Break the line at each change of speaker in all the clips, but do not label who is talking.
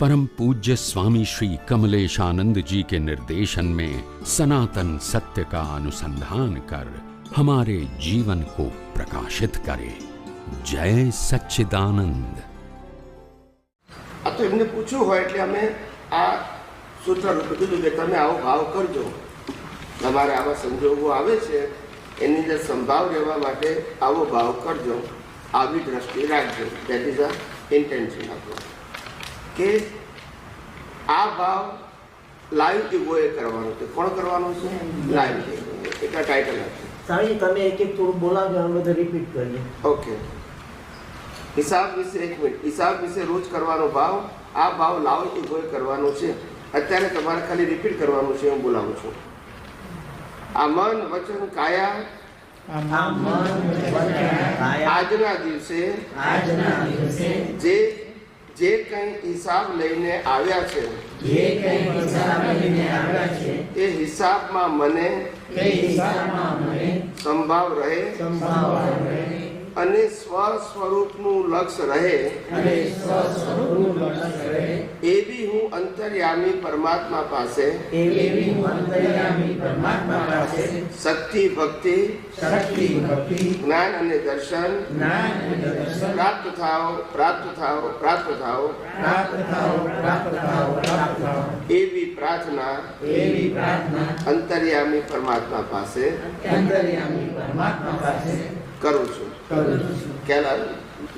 परम पूज्य स्वामी श्री कमलेशानंद जी के निर्देशन में सनातन सत्य का अनुसंधान कर हमारे जीवन को प्रकाशित करे जय सच्चिदानंद
આ તો એમને પૂછ્યું હોય એટલે અમે આ સૂત્ર રૂપે કીધું કે તમે આવો ભાવ કરજો તમારે આવા સંજોગો આવે છે એની અંદર સંભાવ રહેવા માટે આવો ભાવ કરજો આવી દ્રષ્ટિ રાખજો દેટ ઇઝ અ ઇન્ટેન્શન આપણું કે આ ભાવ લાઈવ ઇગોએ કરવાનો છે? કોણ કરવાનું છે? લાઈવ ઇગો એટલા ટાઇટલ
સાંઈ તમે એક એક થોડું બોલાવજો અમે બધું રિપીટ કરીએ.
ઓકે હિસાબ વિશે એક મિનિટ હિસાબ વિશે રોજ કરવાનો ભાવ આ ભાવ લાવ ઇગોએ કરવાનો છે? અત્યારે તમારે ખાલી રિપીટ કરવાનું છે હું બોલાવું છું. આ મન વચન કાયા. આજના દિવસે જે જે કંઈ હિસાબ લઈને આવ્યા છે
જે કંઈ હિસાબ લઈને આવ્યા છે
એ હિસાબમાં મને
તે હિસાબમાં મને
સંભાવ રહે.
સંભાવ રહે.
અને સ્વ સ્વરૂપનું લક્ષ્ય રહે.
અને સ્વ સ્વરૂપનું લક્ષ્ય રહે
એવી હું અંતર્યામી પરમાત્મા પાસે.
એવી હું અંતર્યામી પરમાત્મા પાસે.
શક્તિ ભક્તિ
શક્તિ ભક્તિ
જ્ઞાન અને દર્શન.
જ્ઞાન અને દર્શન.
પ્રાપ્ત થાઓ પ્રાપ્ત થાઓ પ્રાપ્ત થાઓ.
પ્રાપ્ત થાઓ પ્રાપ્ત થાઓ પ્રાપ્ત થાઓ.
એવી પ્રાર્થના.
એવી પ્રાર્થના.
અંતર્યામી પરમાત્મા પાસે.
અંતર્યામી પરમાત્મા પાસે.
કરું છું. ખ્યાલ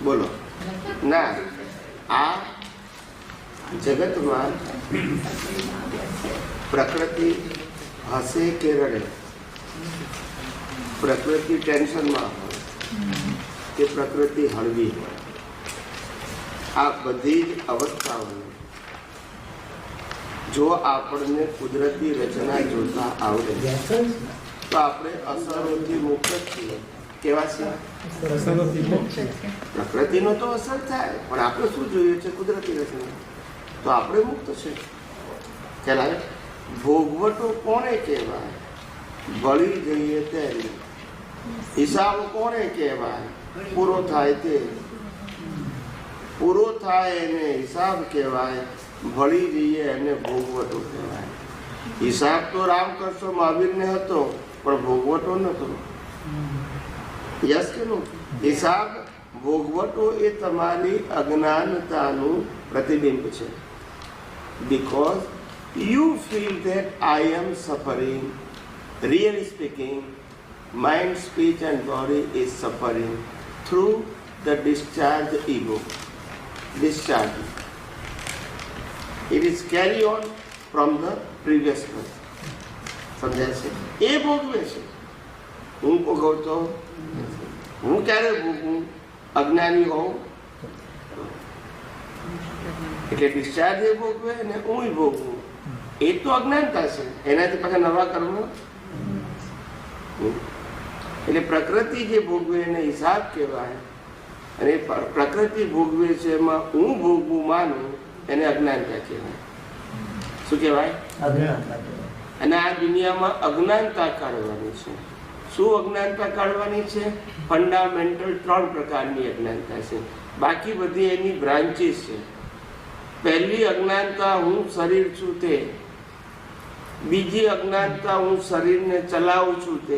બોલો. ના. આ જગતમાં પ્રકૃતિ હસે કે રડે? પ્રકૃતિ ટેન્શનમાં હોય કે પ્રકૃતિ હળવી હોય? આ બધી જ અવસ્થાઓને જો આપણને કુદરતી રચના જોતા આવડે, તો આપણે અસરોથી મુક્ત છીએ. કેવા છે? પ્રકૃતિનો તો અસર થાય, પણ આપણે શું જોઈએ છે? કુદરતી રચના. તો આપણે મુક્ત છે. ખ્યાલ ભોગવટો કોને કહેવાય? ભળી જઈએ તે હિસાબ કોને કહેવાય? પૂરો થાય તે. પૂરો થાય એને હિસાબ કહેવાય, ભળી જઈએ એને ભોગવટો કહેવાય. હિસાબ તો રામકૃષ્ણ મહાવીરને હતો, પણ ભોગવટો નતો યસ કે નો હિસાબ ભોગવટો એ તમારી અજ્ઞાનતાનું પ્રતિબિંબ છે you feel that I am suffering. Really speaking, mind, speech, and body is suffering through the discharged ego. Discharge. It is carry on from the previous birth. સમજાય છે એ ભોગવે છે હું ભોગવતો હું ક્યારે ભોગવું? અજ્ઞાની હોઉં? એટલે ડિસ્ચાર્જ એ ભોગવે અને હું ભોગવું. એ તો અજ્ઞાનતા છે. એનાથી પાછા નવા કર્મ? એટલે પ્રકૃતિ જે ભોગવે એને હિસાબ કહેવાય. અને પ્ર- પ્રકૃતિ ભોગવે છે એમાં હું ભોગવું માનું એને અજ્ઞાનતા કહેવાય. શું કહેવાય. અને આ દુનિયામાં અજ્ઞાનતા કાઢવાની છે. શું અજ્ઞાનતા કાઢવાની છે? ફંડામેન્ટલ ત્રણ પ્રકારની અજ્ઞાનતા છે. બાકી બધી એની બ્રાન્ચીસ છે. પહેલી અજ્ઞાનતા હું શરીર છું તે. બીજી અજ્ઞાનતા હું શરીરને ચલાવું છું તે.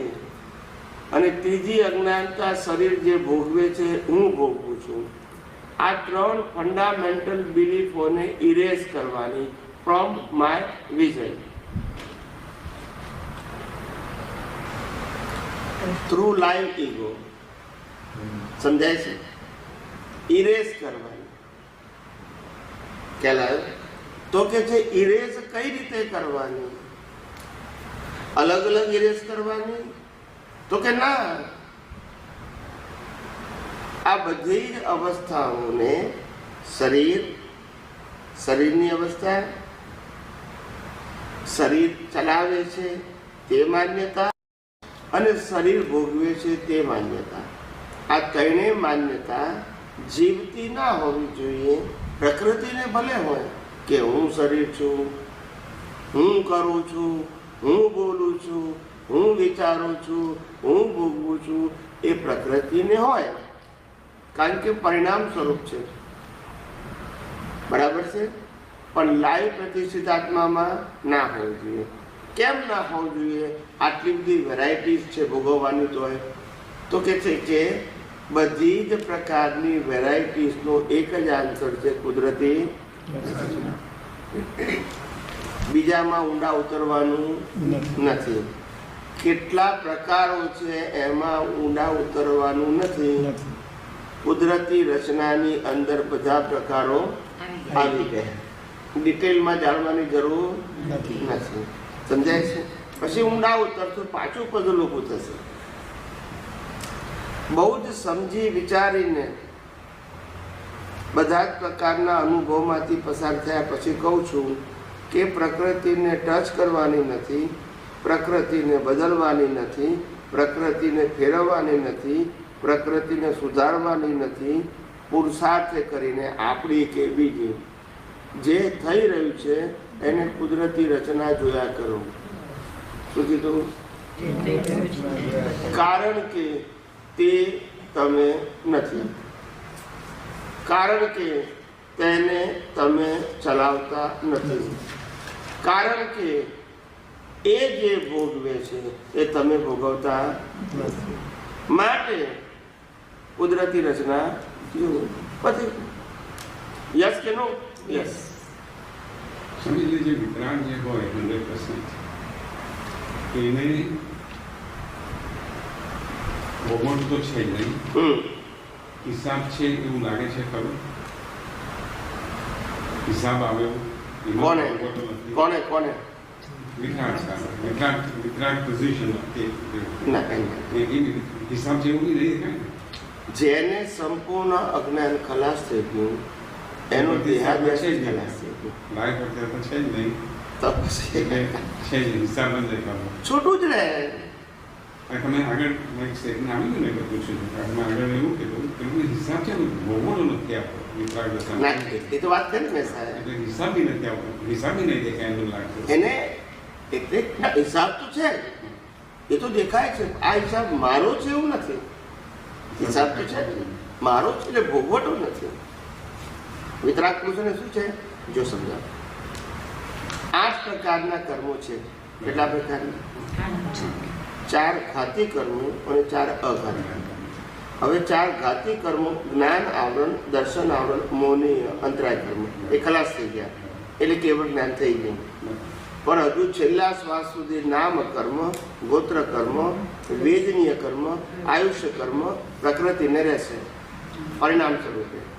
અને ત્રીજી અજ્ઞાનતા શરીર જે ભોગવે છે, હું ભોગવું છું. આ ત્રણ ફંડામેન્ટલ બિલીફોને ઇરેઝ કરવાની from my vision through live ego સમજાય છે ઇરેઝ કરવાની ખ્યાલ આવ્યો તો કે છે ઇરેઝ કઈ રીતે કરવાની અલગ અલગ ઇરેઝ કરવાની તો કે ના આ બધી જ અવસ્થાઓને શરીર શરીરની અવસ્થા શરીર ચલાવે છે તે માન્યતા અને શરીર ભોગવે છે તે માન્યતા. આ ત્રણેય માન્યતા જીવતી ના હોવી જોઈએ, પ્રકૃતિને ભલે હોય કે હું શરીર છું, હું કરું છું, હું બોલું છું, હું વિચારું છું, હું ભોગવું છું, એ પ્રકૃતિને હોય. કારણ કે પરિણામ સ્વરૂપ છે. બરાબર છે? પણ લાઈવ પ્રતિષ્ઠિત આત્મામાં ના હોવું જોઈએ. કેમ ના હોવું જોઈએ? આટલી બધી વેરાયટીઝ છે ભોગવવાની તો તો કે છે કે બધી જ પ્રકારની વેરાયટીઝનો એક જ આન્સર છે કુદરતી. બીજામાં ઊંડા ઉતરવાનું નથી. કેટલા પ્રકારો છે એમાં ઊંડા ઉતરવાનું નથી. કુદરતી રચનાની અંદર બધા પ્રકારો આવી ગયા. ડિટેલમાં જાણવાની જરૂર
નથી.
સમજાય છે? પછી ઊંડા ઉતરશો પાછું પગલું ઊભું થશે. બહુ જ સમજી વિચારીને બધા જ પ્રકારના અનુભવમાંથી પસાર થયા પછી કહું છું કે પ્રકૃતિને ટચ કરવાની નથી, પ્રકૃતિને બદલવાની નથી, પ્રકૃતિને ફેરવવાની નથી, પ્રકૃતિને સુધારવાની નથી, પુરુષાર્થ કરીને આપણી કે બીજી જે થઈ રહ્યું છે એને કુદરતી રચના જોયા કરો. શું કીધું? કારણ કે તે તમે નથી. કારણ કે તેને તમે ચલાવતા નથી. કારણ કે એ જે ભોગવે છે એ તમે ભોગવતા
નથી.
માટે કુદરતી રચના પછી યસ કે નો? યસ.
સમજી લેજે વિતરાગ જે હોય હંડ્રેડ પર્સન્ટ એને ભોગવટ તો છે જ નહીં
હમ
હિસાબ છે એવું લાગે છે ખરું હિસાબ આવ્યો એમાં
કોને
ભોગવટો નથી.
કોને કોને
વિતરાગ સાહેબ. વિતરાગ વિતરાગ પોઝિશન
ના કઈ નહીં.
હિસાબ જેવું નહીં દેખાય ને.
જેને સંપૂર્ણ અજ્ઞાન ખલાસ થઈ ગયું એનો દેહાદ્યાસ જ ખલાસ થઈ ગયો
લાઈફ અત્યારે તો છે જ નહીં
તો પછી
એટલે છે જ નહીં. હિસાબ જ દેખાતો
છૂટું જ રહે
અને તમે આગળ એક સ્ટેટમેન્ટ આવી ગયું ને એટલે પૂછ્યું હતું. તમે આગળ એવું કીધું કે એનો હિસાબ છે ને ભોગવટો નથી આપતો વિતરાગ દશામાં.
ના એ તો વાત કરી ને સાહેબ
એટલે હિસાબ બી નથી આવતો હિસાબ બી નહીં દેખાય એમ લાગતું
એને એટલે ના, હિસાબ તો છે જ. એ તો દેખાય છે આ હિસાબ મારો છે એવું નથી હિસાબ તો છે જ. મારો છે એટલે ભોગવટો નથી વિતરાગ પુરુષોને શું છે? જો સમજાવ. આઠ પ્રકારના કર્મો છે. કેટલા પ્રકારના? ચાર ઘાતી કર્મો અને ચાર અઘાતી. હવે ચાર ઘાતી કર્મો જ્ઞાન આવરણ, દર્શન આવરણ મોની અંતરાય કર્મ. એ ખલાસ થઈ ગયા. એટલે કેવળ જ્ઞાન થઈ ગયું. પણ હજુ છેલ્લા શ્વાસ સુધી નામ કર્મ, ગોત્ર કર્મ, વેદનીય કર્મ, આયુષ્ય કર્મ પ્રકૃતિને રહેશે. પરિણામ સ્વરૂપે.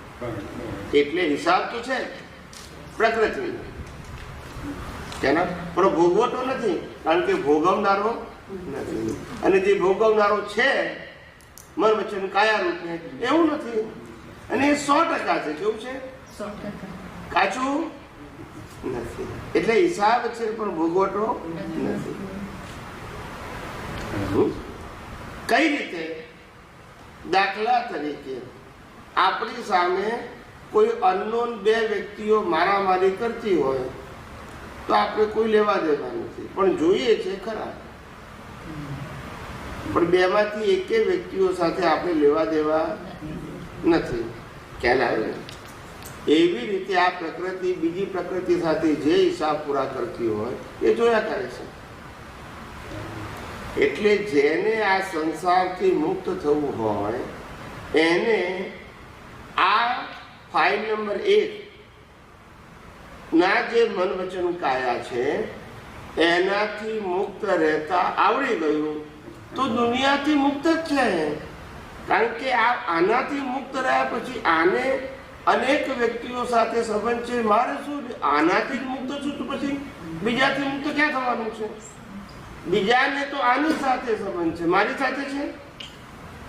એટલે હિસાબ તો છે. પ્રકૃતિ. તેના પણ ભોગવટો નથી. કારણ કે ભોગવનારો નથી. અને જે ભોગવનારો છે મન વચન કાયા રૂપે એવું નથી. અને એ સો ટકા છે. કેવું છે? કાચું નથી. એટલે હિસાબ છે પણ ભોગવટો નથી? કઈ રીતે? દાખલા તરીકે. આપણી સામે કોઈ અનનોન બે વ્યક્તિઓ મારામારી કરતી હોય, તો આપણે કોઈ લેવા દેવા નથી. પણ જોઈએ છે ખરા. પણ બેમાંથી એકે વ્યક્તિઓ સાથે આપણે લેવા દેવા નથી. ખ્યાલ આવે એવી રીતે આ પ્રકૃતિ બીજી પ્રકૃતિ સાથે જે હિસાબ પૂરા કરતી હોય, એ જોયા કરે છે. એટલે જેને આ સંસારથી મુક્ત થવું હોય, એને આ ફાઇલ નંબર એક ના જે મન વચન કાયા છે, એનાથી મુક્ત રહેતા આવડી ગયું. તો દુનિયાથી મુક્ત જ છે. કારણ કે આ આનાથી મુક્ત રહ્યા પછી આને અનેક વ્યક્તિઓ સાથે સંબંધ છે. મારે શું, આનાથી જ મુક્ત છું તો પછી બીજાથી મુક્ત ક્યાં થવાનું છે? બીજાને તો આની સાથે સંબંધ છે. મારી સાથે છે?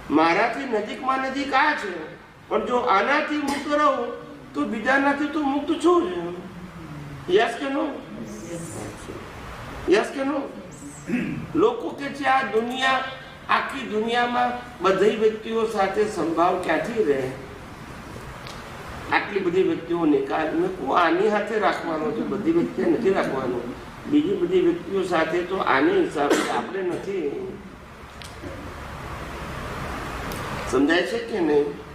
મારાથી નજીકમાં નજીક આ છે? પણ જો આનાથી મુક્ત રહું, તો બીજાનાથી તો મુક્ત છું જ યસ કે નો યસ કે નો લોકો કે છે, આ દુનિયા, આખી દુનિયામાં બધી વ્યક્તિઓ સાથે સંભાવ ક્યાંથી રહે? આટલી બધી વ્યક્તિઓ નિકાલ મેં આની સાથે રાખવાનો છે, બધી વ્યક્તિ નથી રાખવાનો. બીજી બધી વ્યક્તિઓ સાથે તો આને હિસાબે આપણે નથી. સમજાય છે કે નહીં?